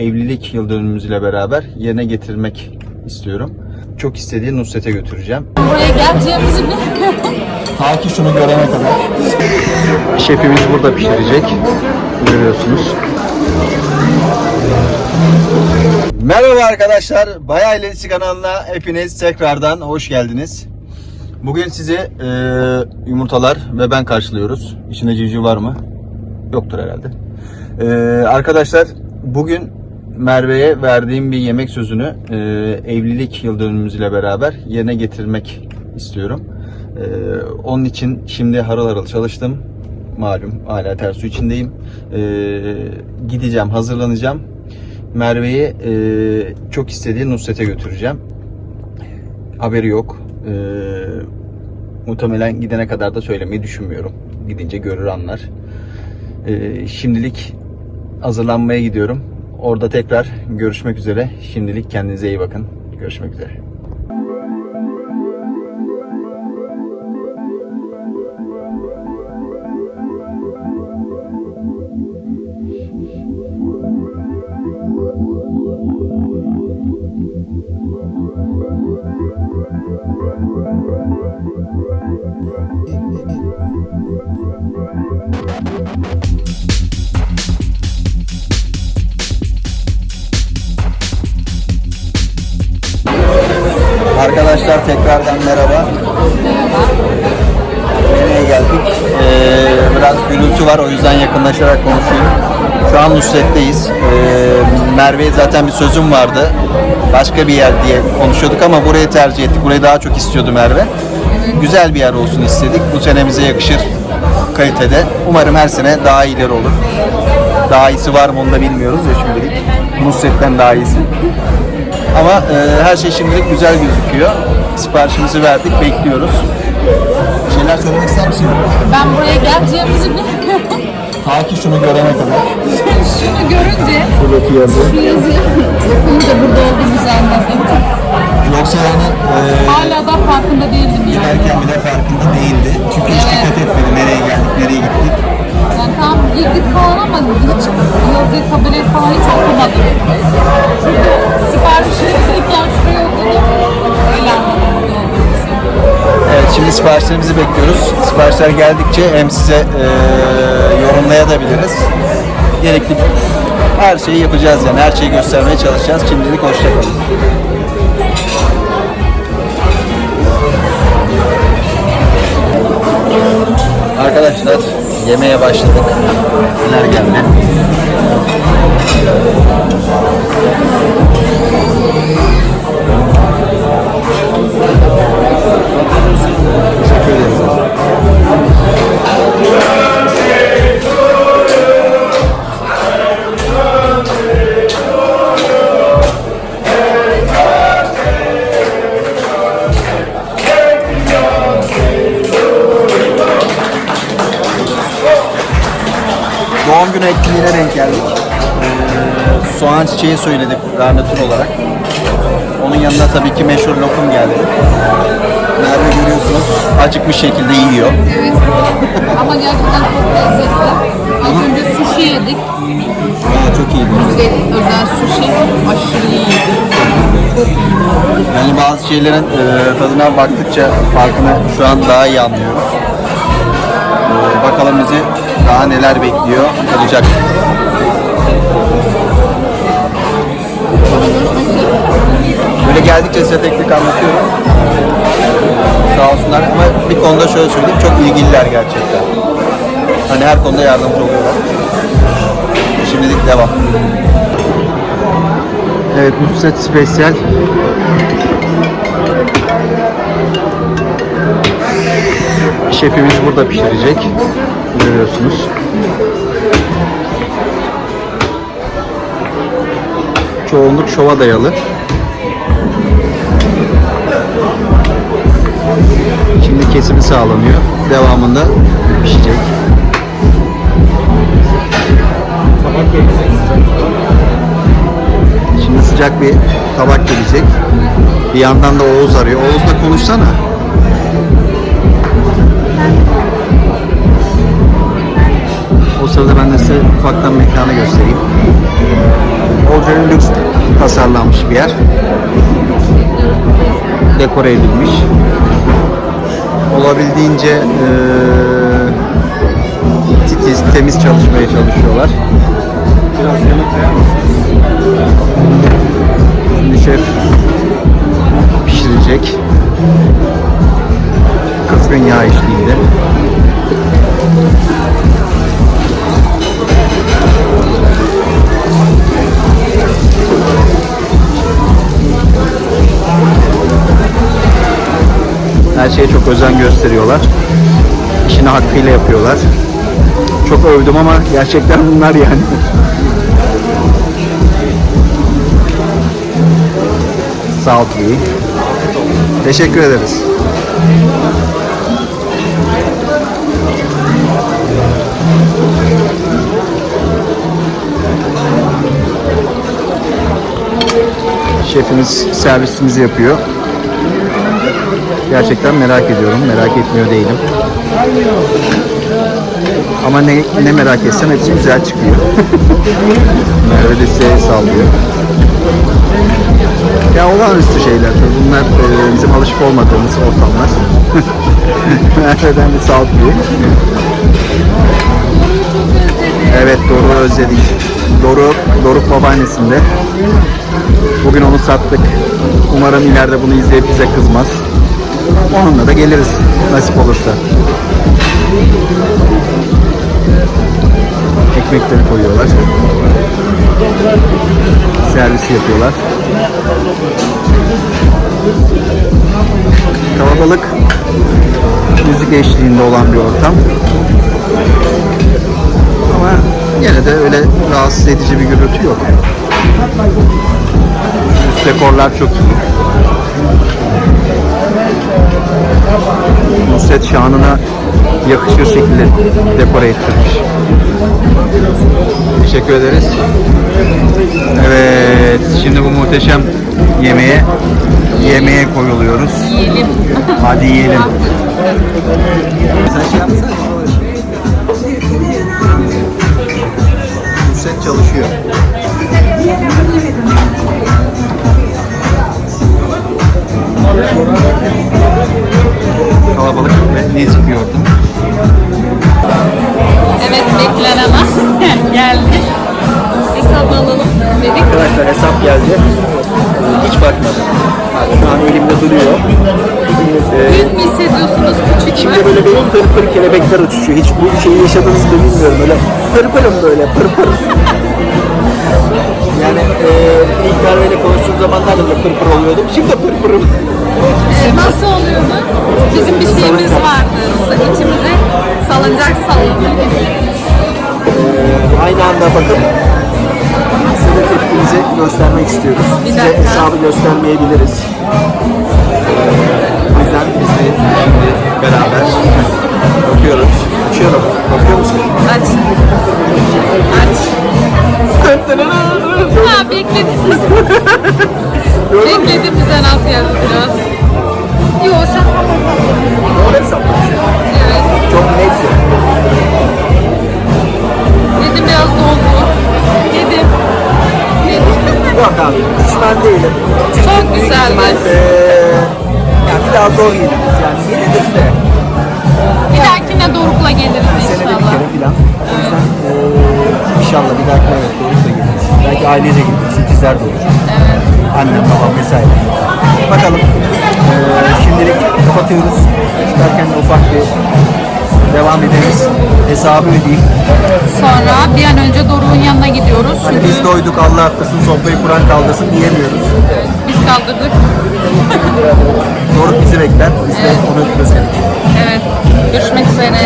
evlilik yıl dönümümüzle beraber yerine getirmek istiyorum. Çok istediği Nusret'e götüreceğim. Buraya geleceğimizi bilmiyordum. Ta ki şunu görene kadar. Şefimiz burada pişirecek. Görüyorsunuz. Merhaba arkadaşlar. Bayağı İlerisi kanalına hepiniz tekrardan hoş geldiniz. Bugün sizi e, yumurtalar ve ben karşılıyoruz. İçinde civciv var mı? Yoktur herhalde. E, arkadaşlar bugün Merve'ye verdiğim bir yemek sözünü e, evlilik yıl dönümümüzle beraber yerine getirmek istiyorum. E, onun için şimdi harıl harıl çalıştım. Malum hala ters su içindeyim. E, gideceğim, hazırlanacağım. Merve'yi e, çok istediği Nusret'e götüreceğim. Haberi yok. E, muhtemelen gidene kadar da söylemeyi düşünmüyorum. Gidince görür anlar. E, şimdilik hazırlanmaya gidiyorum. Orada tekrar görüşmek üzere. Şimdilik kendinize iyi bakın. Görüşmek üzere. Arkadaşlar tekrardan merhaba. Nereye geldik? Ee, biraz gürültü var o yüzden yakınlaşarak konuşayım. Şu an Nusret'teyiz. Ee, Merve'ye zaten bir sözüm vardı. Başka bir yer diye konuşuyorduk ama burayı tercih ettik. Burayı daha çok istiyordu Merve. Güzel bir yer olsun istedik. Bu senemize yakışır kalitede. Umarım her sene daha iyileri olur. Daha iyisi var mı onu da bilmiyoruz ya şimdilik. Nusret'ten daha iyisi. Ama e, her şey şimdilik güzel gözüküyor. Siparişimizi verdik, bekliyoruz. Bir şeyler söylemek ister misin? Ben buraya geleceğimizi bilmiyordum. Ta ki şunu görene kadar. Şunu görünce Buradaki yazı. şu yazıyı okunca burada olduğumuzu anladım. Yoksa yani e, Hala da farkında değildim yani. giderken bile farkında değildi. Çünkü hiç Evet. dikkat etmedi girdik falan ama hiç yazıyı tabelayı falan hiç okumadım. Siparişi verirken şuraya okudum. Evet şimdi siparişlerimizi bekliyoruz. Siparişler geldikçe hem size e, yorumlayabiliriz. Gerekli her şeyi yapacağız yani her şeyi göstermeye çalışacağız. Şimdilik hoşçakalın. Arkadaşlar yemeğe başladık. Doğum günü etkinliğine denk geldik. Ee, soğan çiçeği söyledik garnitür olarak. Onun yanında tabii ki meşhur lokum geldi. Merve görüyorsunuz acıkmış şekilde yiyor. Evet. Ama gerçekten çok lezzetli. Az önce sushi yedik. Aa, çok iyiydi. Özel, özel sushi. Aşırı iyiydi. Yani bazı şeylerin e, tadına baktıkça farkını şu an daha iyi anlıyoruz. E, bakalım bizi daha neler bekliyor olacak. Böyle geldikçe size tek tek anlatıyorum. Sağ olsunlar ama bir konuda şöyle söyleyeyim çok ilgililer gerçekten. Hani her konuda yardımcı oluyorlar. Şimdilik devam. Evet Nusret Spesyal Şefimiz burada pişirecek. Görüyorsunuz. Çoğunluk şova dayalı. Şimdi kesimi sağlanıyor. Devamında pişecek. Şimdi sıcak bir tabak gelecek. Bir yandan da Oğuz arıyor. Oğuz'la konuşsana. Sırada ben de size ufaktan mekanı göstereyim. Oldukça lüks tasarlanmış bir yer. Dekore edilmiş. Olabildiğince eee, titiz, temiz çalışmaya çalışıyorlar. Biraz misiniz? Şimdi şef pişirecek. Kızgın yağ eşliğinde. Her şeye çok özen gösteriyorlar. İşini hakkıyla yapıyorlar. Çok övdüm ama gerçekten bunlar yani. Sağ ol. Teşekkür ederiz. Şefimiz servisimizi yapıyor. Gerçekten merak ediyorum. Merak etmiyor değilim. Ama ne, ne merak etsem hepsi güzel çıkıyor. Merve de size sallıyor. Ya olağanüstü şeyler tabii. Bunlar e, bizim alışık olmadığımız ortamlar. Merve'den bir sallıyor. Evet Doruk'u özledik. Doruk, Doruk babaannesinde. Bugün onu sattık. Umarım ileride bunu izleyip bize kızmaz. Onunla da geliriz nasip olursa. Ekmekleri koyuyorlar. Servisi yapıyorlar. Kalabalık müzik eşliğinde olan bir ortam. Ama yine de öyle rahatsız edici bir gürültü yok. Üst dekorlar çok iyi. Yakışır şekilde dekore ettirmiş. Teşekkür ederiz. Evet, şimdi bu muhteşem yemeğe yemeğe koyuluyoruz. Yiyelim. Hadi yiyelim. Sen şey yapsana. Nusret çalışıyor. Kalabalık ve nezik bir ortam. Dedik. Arkadaşlar hesap geldi. Hiç bakmadım. Şu an elimde duruyor. Ee, Büyük mü hissediyorsunuz küçük mü? Şimdi böyle benim pır pır kelebekler uçuşuyor. Hiç bu şeyi yaşadınız mı bilmiyorum. Böyle pır pırım böyle pır pır. Yani e, ilk Merve'yle konuştuğum zamanlarda da pır pır oluyordum. Şimdi pır pırım. Ee, nasıl oluyordu? Bizim bir şeyimiz vardı. İçimize salıncak salındı. Aynı anda bakıp size de tepkimizi göstermek istiyoruz. Bir Size dakika. hesabı göstermeyebiliriz. O yüzden biz de şimdi beraber bakıyoruz. Açıyorum. Bakıyor musun? Aç. Aç. Ha beklediniz. Beklediğimizden az geldi biraz. Yo sen Doğru hesaplamış. Yok abi, pişman değilim. Çok ihtimal, eee, yani bir daha zor yeniriz yani. Yenilir de Bir dahakine Doruk'la geliriz senede bir inşallah. kere falan. O yüzden eee, inşallah bir dahakine evet doğru da geliriz. Belki ailece geliriz. İkizler de olur. Evet. Annem, babam vesaire. Bakalım. Eee, şimdilik kapatıyoruz. Çıkarken de ufak bir devam ederiz. Hesabı ödeyeyim. Sonra bir an önce Doruk'un yanına gidiyoruz. Hani biz doyduk Allah affetsin sofrayı Kur'an kaldırsın diyemiyoruz. Evet, biz kaldırdık. Doruk bizi bekler. Biz evet. de onu öpüyoruz. Evet. Görüşmek üzere.